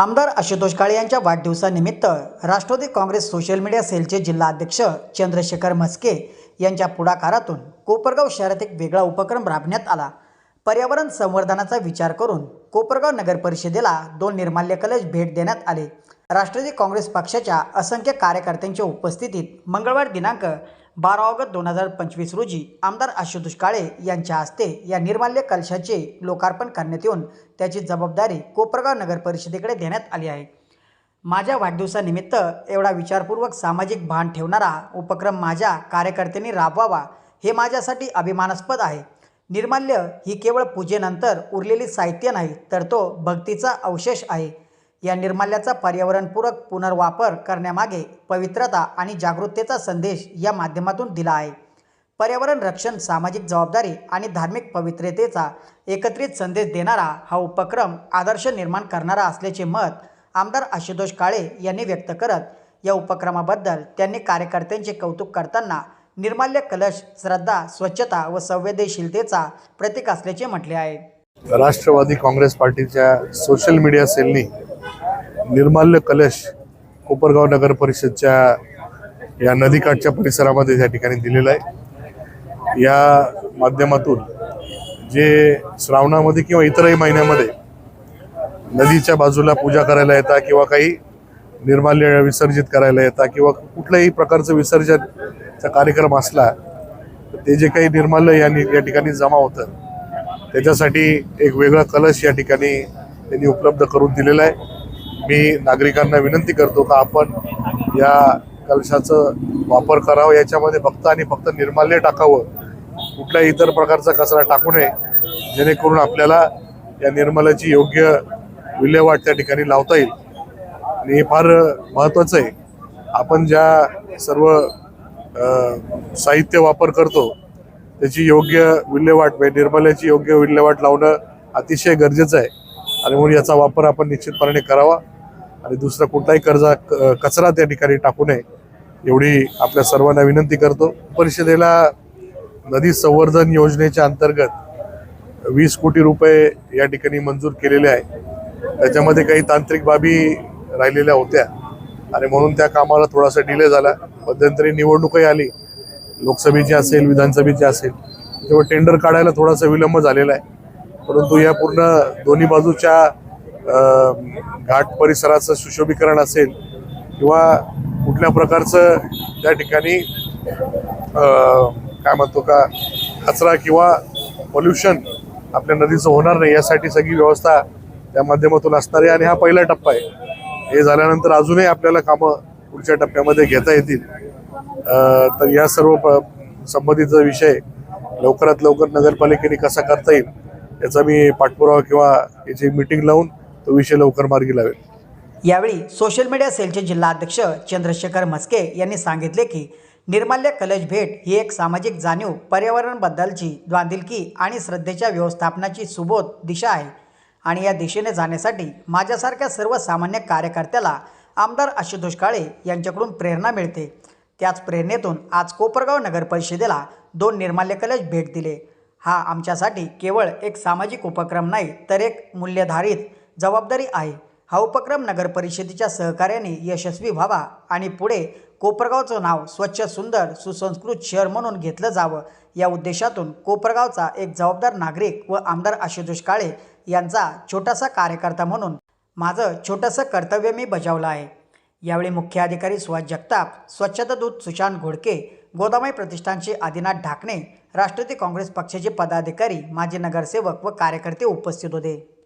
आमदार आशुतोष काळे यांच्या वाढदिवसानिमित्त राष्ट्रवादी काँग्रेस सोशल मीडिया सेलचे जिल्हाध्यक्ष चंद्रशेखर म्हस्के यांच्या पुढाकारातून कोपरगाव शहरात एक वेगळा उपक्रम राबण्यात आला. पर्यावरण संवर्धनाचा विचार करून कोपरगाव नगर परिषदेला दोन निर्माल्य कलश भेट देण्यात आले. राष्ट्रवादी काँग्रेस पक्षाच्या असंख्य कार्यकर्त्यांच्या उपस्थितीत मंगळवार दिनांक बारा ऑगस्ट दोन हजार पंचवीस रोजी आमदार आशुतोष काळे यांच्या हस्ते या निर्माल्य कलशाचे लोकार्पण करण्यात येऊन त्याची जबाबदारी कोपरगाव नगर परिषदेकडे देण्यात आली आहे. माझ्या वाढदिवसानिमित्त एवढा विचारपूर्वक सामाजिक भान ठेवणारा उपक्रम माझ्या कार्यकर्त्यांनी राबवावा हे माझ्यासाठी अभिमानास्पद आहे. निर्माल्य ही केवळ पूजेनंतर उरलेली साहित्य नाही तर तो भक्तीचा अवशेष आहे. या निर्माल्याचा पर्यावरणपूरक पुनर्वापर करण्यामागे पवित्रता आणि जागरूकतेचा संदेश या माध्यमातून दिला आहे. पर्यावरण रक्षण सामाजिक जबाबदारी आणि धार्मिक पवित्रतेचा एकत्रित संदेश देणारा हा उपक्रम आदर्श निर्माण करणारा असल्याचे मत आमदार आशुतोष काळे यांनी व्यक्त करत या उपक्रमाबद्दल त्यांनी कार्यकर्त्यांचे कौतुक करताना निर्माल्य कलश श्रद्धा स्वच्छता व संवेदनशीलतेचा प्रतीक असल्याचे म्हटले आहे. राष्ट्रवादी काँग्रेस पार्टीच्या सोशल मीडिया सेलनी निर्माल्य कलश कोपरगाव नगर परिषदच्या या नदीकाठच्या परिसरामध्ये या ठिकाणी दिलेला आहे. या माध्यमातून जे श्रावणामध्ये किंवा इतरही महिन्यामध्ये नदीच्या बाजूला पूजा करायला येतात किंवा काही निर्माल्य विसर्जित करायला येतात किंवा कुठल्याही प्रकारचं विसर्जनचा कार्यक्रम असला तर ते जे काही निर्माल्य या या ठिकाणी जमा होतं त्याच्यासाठी एक वेगळा कलश या ठिकाणी त्यांनी उपलब्ध करून दिलेला आहे. मी नागरिकांना विनंती करतो का आपण या कलशाचं वापर करावं याच्यामध्ये फक्त आणि फक्त निर्माल्य टाकावं कुठल्याही इतर प्रकारचा कचरा टाकू नये जेणेकरून आपल्याला या निर्मलाची योग्य विल्हेवाट त्या ठिकाणी लावता येईल. आणि हे फार महत्त्वाचं आहे. आपण ज्या सर्व साहित्य वापर करतो त्याची योग्य विल्हेवाट म्हणजे निर्मल्याची योग्य विल्हेवाट लावणं अतिशय गरजेचं आहे. आणि म्हणून याचा वापर आपण निश्चितपणे करावा. आणि दुसरा कुठलाही कर्जा क- कचरा त्या ठिकाणी टाकू नये एवढी आपल्या सर्वांना विनंती करतो. परिषदेला नदी संवर्धन योजनेच्या अंतर्गत वीस कोटी रुपये या ठिकाणी मंजूर केलेले आहे. त्याच्यामध्ये काही तांत्रिक बाबी राहिलेल्या होत्या. आणि म्हणून त्या कामाला थोडासा डिले झाला. मध्यंतरी निवडणूकही आली. लोकसभेची असेल विधानसभेची असेल. तेव्हा टेंडर काढायला थोडासा विलंब झालेला आहे. परंतु या पूर्ण दोन्ही बाजूच्या घाट परिसराचं सुशोभीकरण असेल किंवा कुठल्या प्रकारचं त्या ठिकाणी काय म्हणतो का कचरा किंवा पोल्युशन आपल्या नदीचं होणार नाही यासाठी सगळी व्यवस्था त्या माध्यमातून असणार आहे. आणि हा पहिला टप्पा आहे. हे झाल्यानंतर अजूनही आपल्याला कामं पुढच्या टप्प्यामध्ये घेता येतील. तर या सर्व प- विषय लवकरात लवकर नगरपालिकेने कसा करता येईल याचा मी पाठपुरावा किंवा याची मीटिंग लावून विषय लवकर मार्गी लावेल. यावेळी सोशल मीडिया सेलचे जिल्हाध्यक्ष चंद्रशेखर म्हस्के यांनी सांगितले की निर्माल्य कलश भेट ही एक सामाजिक जाणीव पर्यावरणाबद्दलची बांधिलकी आणि श्रद्धेच्या व्यवस्थापनाची सुबोध दिशा आहे. आणि या दिशेने जाण्यासाठी माझ्यासारख्या सर्वसामान्य कार्यकर्त्याला आमदार आशुतोष काळे यांच्याकडून प्रेरणा मिळते. त्याच प्रेरणेतून आज कोपरगाव नगर परिषदेला दोन निर्माल्य कलश भेट दिले. हा आमच्यासाठी केवळ एक सामाजिक उपक्रम नाही तर एक मूल्यधारित जबाबदारी आहे. हा उपक्रम नगर परिषदेच्या सहकार्याने यशस्वी व्हावा आणि पुढे कोपरगावचं नाव स्वच्छ सुंदर सुसंस्कृत शहर म्हणून घेतलं जावं. या उद्देशातून कोपरगावचा एक जबाबदार नागरिक व आमदार आशुतोष काळे यांचा छोटासा कार्यकर्ता म्हणून माझं छोटंसं कर्तव्य मी बजावलं आहे. यावेळी मुख्य अधिकारी सुहास जगताप स्वच्छता दूत सुशांत घोडके गोदामाई प्रतिष्ठानचे आदिनाथ ढाकणे राष्ट्रवादी काँग्रेस पक्षाचे पदाधिकारी माजी नगरसेवक व कार्यकर्ते उपस्थित होते.